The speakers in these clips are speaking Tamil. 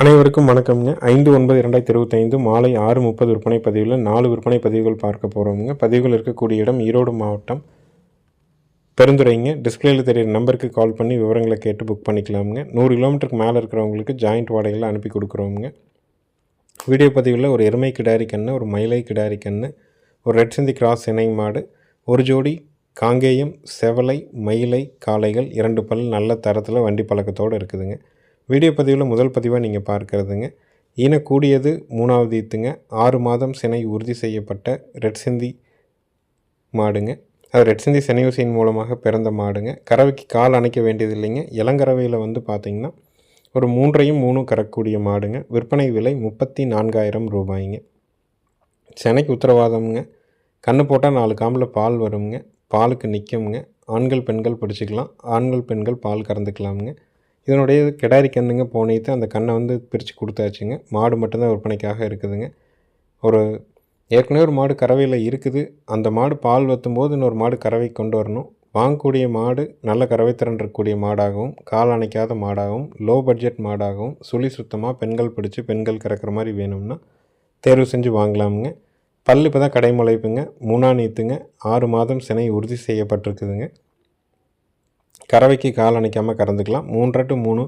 அனைவருக்கும் வணக்கம்ங்க. ஐந்து ஒன்பது இரண்டாயிரத்தி இருபத்தைந்து மாலை ஆறு முப்பது விற்பனை பதிவில் நாலு விற்பனை பதிவுகள் பார்க்க போகிறோமுங்க பதிவுகள் இருக்கக்கூடிய இடம் ஈரோடு மாவட்டம் பெருந்துறைங்க. டிஸ்பிளேயில் தெரியிற நம்பருக்கு கால் பண்ணி விவரங்களை கேட்டு புக் பண்ணிக்கலாமுங்க. நூறு கிலோமீட்டருக்கு மேலே இருக்கிறவங்களுக்கு ஜாயிண்ட் வாடகையில் அனுப்பி கொடுக்குறோமுங்க. வீடியோ பதிவில் ஒரு எருமை கிடாரி கண்ணு ஒரு மயிலை கிடாரி கண்ணு ஒரு ரெட் சிந்தி கிராஸ் இணை மாடு ஒரு ஜோடி காங்கேயம் செவலை மயிலை காளைகள் இரண்டு பல் நல்ல தரத்தில் வண்டி பழக்கத்தோடு இருக்குதுங்க. வீடியோ பதிவில் முதல் பதிவாக நீங்கள் பார்க்கறதுங்க. ஈனக்கூடியது மூணாவது ஈத்துங்க. ஆறு மாதம் சினை உறுதி செய்யப்பட்ட ரெட் சிந்தி மாடுங்க. அது ரெட் சிந்தி செனையூசியின் மூலமாக பிறந்த மாடுங்க. கறவைக்கு கால் அணைக்க வேண்டியது இல்லைங்க இளங்கறவையில் வந்து பார்த்திங்கன்னா ஒரு மூன்றையும் மூணும் கறக்கூடிய மாடுங்க. விற்பனை விலை முப்பத்தி நான்காயிரம் ரூபாய்ங்க. செனைக்கு உத்தரவாதம்ங்க. கண்ணு போட்டால் நாலு காம்பில் பால் வருங்க. பாலுக்கு நிற்கும்ங்க ஆண்கள் பெண்கள் பிடிச்சிக்கலாம். ஆண்கள் பெண்கள் பால் கறந்துக்கலாமுங்க. இதனுடைய கிடாரி கண்ணுங்க போனீத்து அந்த கண்ணை வந்து பிரித்து கொடுத்தாச்சுங்க. மாடு மட்டும்தான் விற்பனைக்காக இருக்குதுங்க. ஒரு ஏற்கனவே ஒரு மாடு கறவையில் இருக்குது. அந்த மாடு பால் வத்தும்போது இன்னொரு மாடு கறவை கொண்டு வரணும். வாங்கக்கூடிய மாடு நல்ல கறவைத்திறன் இருக்கக்கூடிய மாடாகவும் கால் அணைக்காத மாடாகவும் லோ பட்ஜெட் மாடாகவும் சுழி சுத்தமாக பெண்கள் பிடிச்சி பெண்கள் கறக்கிற மாதிரி வேணும்னா தேர்வு செஞ்சு வாங்கலாமுங்க. பல் இப்போ தான் கடைமுளைப்புங்க மூணா நீத்துங்க. ஆறு மாதம் சினை உறுதி செய்யப்பட்டிருக்குதுங்க. கறவைக்கு கால் அணைக்காமல் கறந்துக்கலாம். மூன்றரை டு மூணு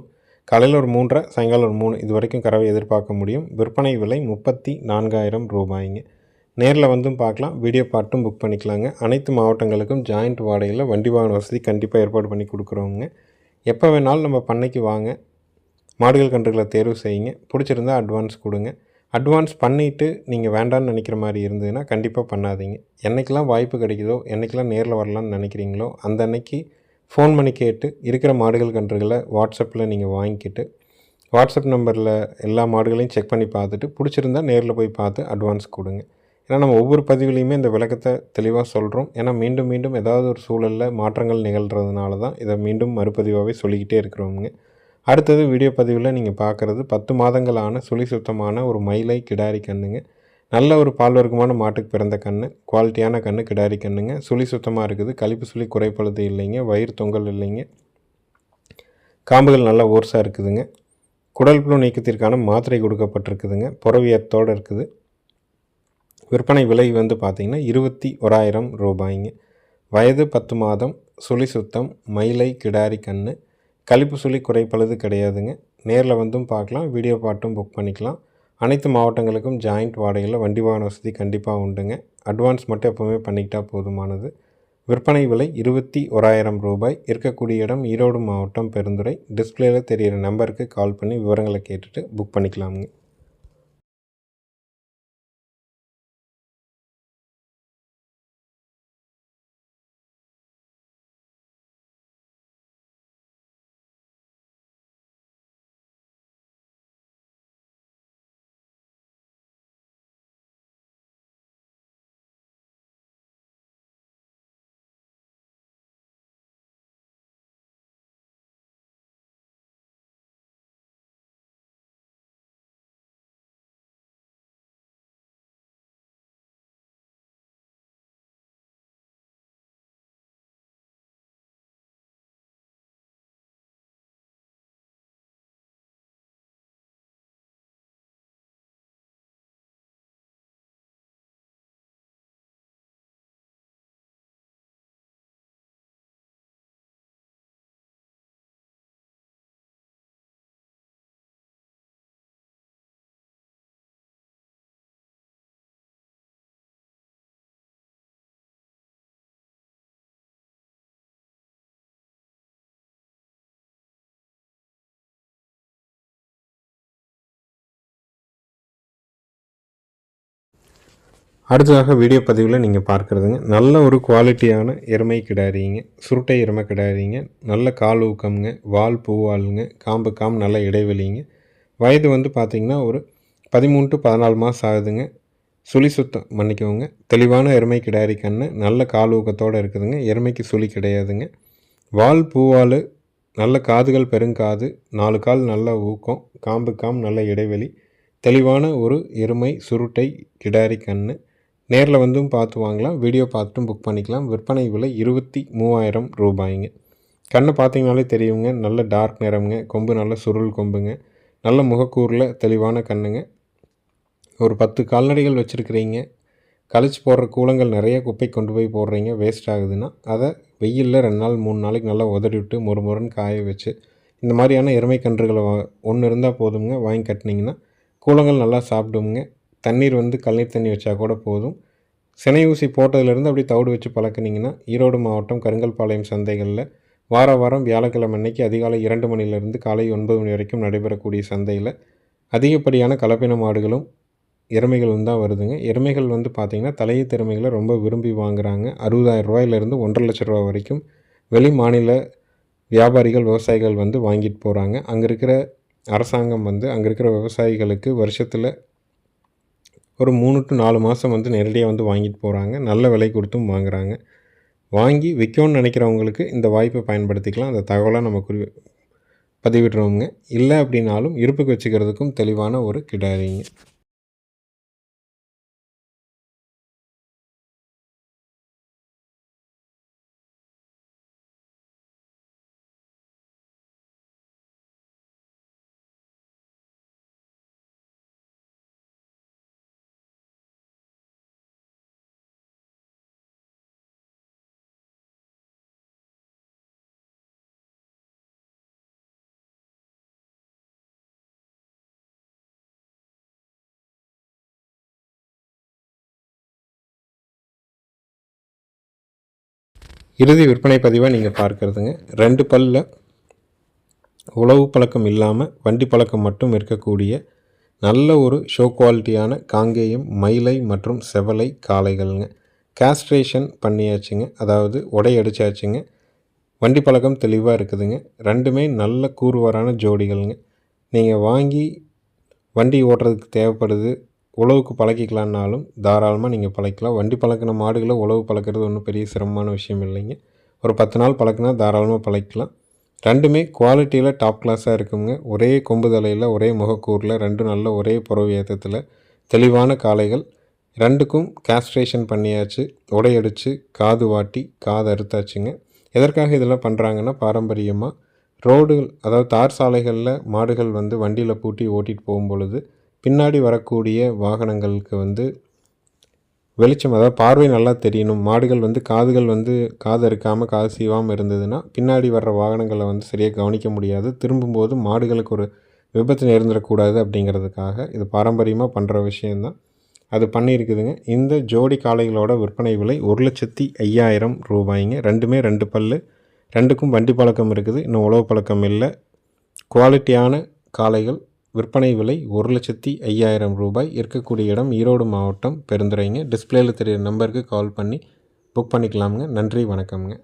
காலையில் ஒரு மூன்றரை சாயங்காலம் ஒரு மூணு இது வரைக்கும் கறவை எதிர்பார்க்க முடியும். விற்பனை விலை முப்பத்தி நான்காயிரம் ரூபாய்ங்க. நேரில் வந்தும் பார்க்கலாம். வீடியோ பார்ட்டும் புக் பண்ணிக்கலாங்க. அனைத்து மாவட்டங்களுக்கும் ஜாயிண்ட் வாடகையில் வண்டி வாகன வசதி கண்டிப்பாக ஏற்பாடு பண்ணி கொடுக்குறோங்க எப்போ வேணாலும் நம்ம பண்ணைக்கு வாங்க. மாடுகள் கன்றுகளை தேர்வு செய்யுங்க. பிடிச்சிருந்தா அட்வான்ஸ் கொடுங்க. அட்வான்ஸ் பண்ணிவிட்டு நீங்கள் வேண்டான்னு நினைக்கிற மாதிரி இருந்ததுன்னா கண்டிப்பாக பண்ணாதீங்க. என்றைக்கெல்லாம் வாய்ப்பு கிடைக்குதோ என்றைக்கெல்லாம் நேரில் வரலான்னு நினைக்கிறீங்களோ அந்த அன்னைக்கு ஃபோன் பண்ணி கேட்டு இருக்கிற மாடுகள் கன்றுகளை வாட்ஸ்அப்பில் நீங்கள் வாங்கிக்கிட்டு வாட்ஸ்அப் நம்பரில் எல்லா மாடுகளையும் செக் பண்ணி பார்த்துட்டு பிடிச்சிருந்தா நேரில் போய் பார்த்து அட்வான்ஸ் கொடுங்க. ஏன்னா நம்ம ஒவ்வொரு பதிவுலையுமே இந்த விளக்கத்தை தெளிவாக சொல்கிறோம். ஏன்னா மீண்டும் மீண்டும் ஏதாவது ஒரு சூழலில் மாற்றங்கள் நிகழ்கிறதுனால தான் இதை மீண்டும் மறுபதிவாகவே சொல்லிக்கிட்டே இருக்கிறோமுங்க. அடுத்தது வீடியோ பதிவில் நீங்கள் பார்க்குறது பத்து மாதங்களான சுழி சுத்தமான ஒரு மயிலை கிடாரி கண்ணுங்க நல்ல ஒரு பால் வர்க்கமான மாட்டுக்கு பிறந்த கன்று குவாலிட்டியான கன்று கிடாரி கண்ணுங்க. சுழி சுத்தமாக இருக்குது. கழிப்பு சுழி குறைப்பழுது இல்லைங்க. வயிறு தொங்கல் இல்லைங்க. காம்புகள் நல்லா ஓர்ஸாக இருக்குதுங்க. குடல் புழு நீக்கத்திற்கான மாத்திரை கொடுக்கப்பட்டிருக்குதுங்க. புறவியத்தோடு இருக்குது. விற்பனை விலை வந்து பார்த்திங்கன்னா இருபத்தி ஓராயிரம் ரூபாய்ங்க. வயது பத்து மாதம் சுழி சுத்தம் மயிலை கிடாரி கன்று கழிப்பு சுழி குறைப்பழுது கிடையாதுங்க. நேரில் வந்தும் பார்க்கலாம். வீடியோ பாட்டும் புக் பண்ணிக்கலாம். அனைத்து மாவட்டங்களுக்கும் ஜாயிண்ட் வாடகையில் வண்டி வாகன வசதி கண்டிப்பாக உண்டுங்க. அட்வான்ஸ் மட்டும் எப்போவுமே பண்ணிக்கிட்டால் போதுமானது. விற்பனை விலை இருபத்தி ஓராயிரம் ரூபாய். இருக்கக்கூடிய இடம் ஈரோடு மாவட்டம் பெருந்துறை. டிஸ்பிளேயில் தெரிகிற நம்பருக்கு கால் பண்ணி விவரங்களை கேட்டுட்டு புக் பண்ணிக்கலாமுங்க. அடுத்ததாக வீடியோ பதிவில் நீங்கள் பார்க்குறதுங்க. நல்ல ஒரு குவாலிட்டியான எருமை கிடாரிங்க. சுருட்டை எருமை கிடாரிங்க. நல்ல கால் ஊக்கம்ங்க. வால் பூவாளுங்க காம்பு காம்பு நல்ல இடைவெளிங்க. வயது வந்து பார்த்திங்கன்னா ஒரு பதிமூணு டு பதினாலு மாதம் ஆகுதுங்க. சுழி சுத்தம் மன்னிக்கோங்க தெளிவான எருமை கிடாரி கண்ணு. நல்ல கால் ஊக்கத்தோடு இருக்குதுங்க. எருமைக்கு சுழி கிடையாதுங்க. வால் பூவால் நல்ல காதுகள் பெருங்காது. நாலு கால் நல்ல ஊக்கம். காம்பு காம் நல்ல இடைவெளி. தெளிவான ஒரு எருமை சுருட்டை கிடாரி கண்ணு. நேரில் வந்தும் பார்த்து வாங்கலாம். வீடியோ பார்த்துட்டும் புக் பண்ணிக்கலாம். விற்பனை விலை இருபத்தி மூவாயிரம் ரூபாய்ங்க. கண்ணை பார்த்தீங்கனாலே தெரியுங்க. நல்ல டார்க் நிறம்ங்க. கொம்பு நல்ல சுருள் கொம்புங்க. நல்ல முகக்கூரில் தெளிவான கண்ணுங்க. ஒரு பத்து கால்நடைகள் வச்சுருக்கிறீங்க. கழிச்சு போடுற கூலங்கள் நிறைய குப்பை கொண்டு போய் போடுறீங்க. வேஸ்ட் ஆகுதுன்னா அதை வெயிலில் ரெண்டு நாள் மூணு நாளைக்கு நல்லா உதறி விட்டு மொறு மொறுன்னு காய வச்சு இந்த மாதிரியான எருமை கன்றுகளை வா ஒன்று இருந்தால் போதுங்க வாங்கி கட்டினீங்கன்னா கூலங்கள் நல்லா சாப்பிடுங்க தண்ணீர் வந்து கல்லீர் தண்ணி வச்சா கூட போதும். சினை ஊசி போட்டதுலேருந்து அப்படியே தவிடு வச்சு பழக்கினீங்கன்னா ஈரோடு மாவட்டம் கருங்கல்பாளையம் சந்தைகளில் வார வாரம் வியாழக்கிழமை அன்னைக்கு அதிகாலை இரண்டு மணிலேருந்து காலை ஒன்பது மணி வரைக்கும் நடைபெறக்கூடிய சந்தையில் அதிகப்படியான கலப்பின மாடுகளும் எருமைகளும் தான் வருதுங்க. எருமைகள் வந்து பார்த்திங்கன்னா தலையை திறமைகளை ரொம்ப விரும்பி வாங்குகிறாங்க அறுபதாயிரம் ரூபாயிலேருந்து ஒன்றரை லட்ச ரூபா வரைக்கும் வெளி மாநில வியாபாரிகள் விவசாயிகள் வந்து வாங்கிட்டு போகிறாங்க அங்கே இருக்கிற அரசாங்கம் வந்து அங்கே இருக்கிற விவசாயிகளுக்கு வருஷத்தில் ஒரு மூணு டு நாலு மாதம் வந்து நேரடியாக வந்து வாங்கிட்டு போகிறாங்க நல்ல விலை கொடுத்தும் வாங்குகிறாங்க வாங்கி விற்கணும்னு நினைக்கிறவங்களுக்கு இந்த வாய்ப்பை பயன்படுத்திக்கலாம். அந்த தகவலாக நம்ம குறி பதிவிடுறவங்க இல்லை அப்படின்னாலும் இருப்புக்கு வச்சுக்கிறதுக்கும் தெளிவான ஒரு கிடாரிங்க. இறுதி விற்பனை பதிவாக நீங்கள் பார்க்குறதுங்க. ரெண்டு பல்லில் உழவு பழக்கம் இல்லாமல் வண்டி பழக்கம் மட்டும் இருக்கக்கூடிய நல்ல ஒரு ஷோ குவாலிட்டியான காங்கேயம் மயிலை மற்றும் செவலை காளைகள்ங்க. கேஸ்ட்ரேஷன் பண்ணியாச்சுங்க. அதாவது உடை அடித்தாச்சுங்க வண்டி பழக்கம் தெளிவாக இருக்குதுங்க. ரெண்டுமே நல்ல கூறுவாரான ஜோடிகள்ங்க. நீங்கள் வாங்கி வண்டி ஓட்டுறதுக்கு தேவைப்படுது உழவுக்கு பழக்கிக்கலான்னாலும் தாராளமாக நீங்கள் பழக்கலாம் வண்டி பழக்கின மாடுகளை உழவு பழக்கிறது ஒன்றும் பெரிய சிரமமான விஷயம் இல்லைங்க. ஒரு பத்து நாள் பழக்கினா தாராளமாக பழக்கலாம் ரெண்டுமே குவாலிட்டியில் டாப் கிளாஸாக இருக்குங்க. ஒரே கொம்பு தலையில் ஒரே முகக்கூரில் ரெண்டும் நல்ல ஒரே புறவு ஏற்றத்தில் தெளிவான காளைகள். ரெண்டுக்கும் கேஸ்ட்ரேஷன் பண்ணியாச்சு உடையடிச்சு காது வாட்டி காது அறுத்தாச்சுங்க. எதற்காக இதெல்லாம் பண்ணுறாங்கன்னா பாரம்பரியமாக ரோடுகள் அதாவது தார் சாலைகளில் மாடுகள் வந்து வண்டியில் பூட்டி ஓட்டிகிட்டு போகும் பொழுது பின்னாடி வரக்கூடிய வாகனங்களுக்கு வந்து வெளிச்சம் அதாவது பார்வை நல்லா தெரியணும். மாடுகள் வந்து காதுகள் வந்து காது அறுக்காமல் காது சீவாமல் இருந்ததுன்னா பின்னாடி வர்ற வாகனங்களை வந்து சரியாக கவனிக்க முடியாது. திரும்பும்போது மாடுகளுக்கு ஒரு விபத்து நேர்ந்துடக்கூடாது அப்படிங்கிறதுக்காக இது பாரம்பரியமாக பண்ணுற விஷயந்தான் அது பண்ணியிருக்குதுங்க. இந்த ஜோடி காளைகளோட விற்பனை விலை ஒரு லட்சத்தி ஐயாயிரம் ரூபாய்ங்க. ரெண்டுமே ரெண்டு பல் ரெண்டுக்கும் வண்டி பழக்கம் இருக்குது. இன்னும் உழவு பழக்கம் இல்லை. குவாலிட்டியான காளைகள் விற்பனை விலை ஒரு லட்சத்தி ஐயாயிரம் ரூபாய். இருக்கக்கூடிய இடம் ஈரோடு மாவட்டம் பெருந்துறைங்க. டிஸ்பிளேயில் தெரியிற நம்பருக்கு கால் பண்ணி புக் பண்ணிக்கலாமுங்க. நன்றி வணக்கம்ங்க.